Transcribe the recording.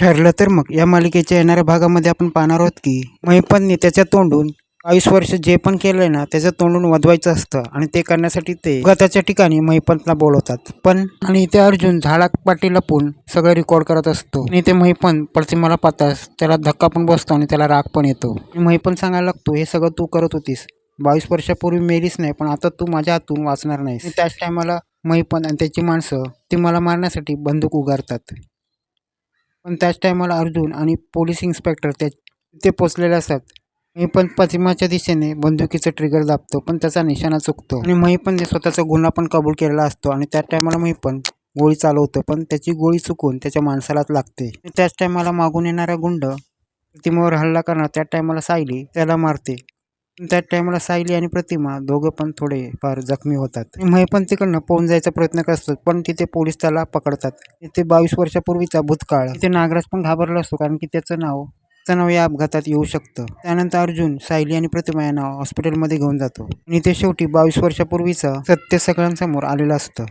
ठरलं तर मग. या मालिकेच्या येणाऱ्या भागामध्ये आपण पाहणार आहोत की महिपतने त्याच्या तोंडून बावीस वर्ष जे पण केलंय ना त्याच्या तोंडून वधवायचं असतं आणि ते करण्यासाठी ते गताच्या ठिकाणी महिपंतला बोलवतात. पण आणि ते अर्जुन झाडा पाठी लपून सगळं रेकॉर्ड करत असतो. आणि ते महिपंत प्रतिमाला पाहताच त्याला धक्का पण बसतो आणि त्याला राग पण येतो. महिपंत सांगायला लागतो हे सगळं तू करत होतीस. बावीस वर्षापूर्वी मेलीच नाही पण आता तू माझ्या हातून वाचणार नाहीस. त्याच टायमाला महिपंत आणि त्याची माणसं ती मला मारण्यासाठी बंदूक उगारतात. पण त्याच टायमाला अर्जुन आणि पोलीस इन्स्पेक्टर त्या ते पोचलेले असतात. मी पण प्रतिमाच्या दिशेने बंदुकीचं ट्रिगर दाबतो पण त्याचा निशाणा चुकतो. आणि मी पण स्वतःचा गुन्हा पण कबूल केलेला असतो आणि त्या टायमाला मी पण गोळी चालवतो पण त्याची गोळी चुकून त्याच्या माणसालाच लागते. त्याच टायमाला मागून येणारा गुंड प्रतिमेवर हल्ला करणार त्या टायमाला सायली त्याला मारते. त्या टायमाला सायली आणि प्रतिमा दोघं पण थोडे फार जखमी होतात. मी पण तिकडनं पळून जायचा प्रयत्न करतो पण तिथे पोलीस त्याला पकडतात. तिथे बावीस वर्षापूर्वीचा भूतकाळ. तिथे नागराज पण घाबरला असतो कारण की त्याचं नाव त्याचं नाव या अपघातात येऊ शकतं. त्यानंतर अर्जुन सायली आणि प्रतिमा यांना हॉस्पिटलमध्ये घेऊन जातो. आणि ते शेवटी बावीस वर्षापूर्वीचं सत्य सगळ्यांसमोर आलेलं असतं.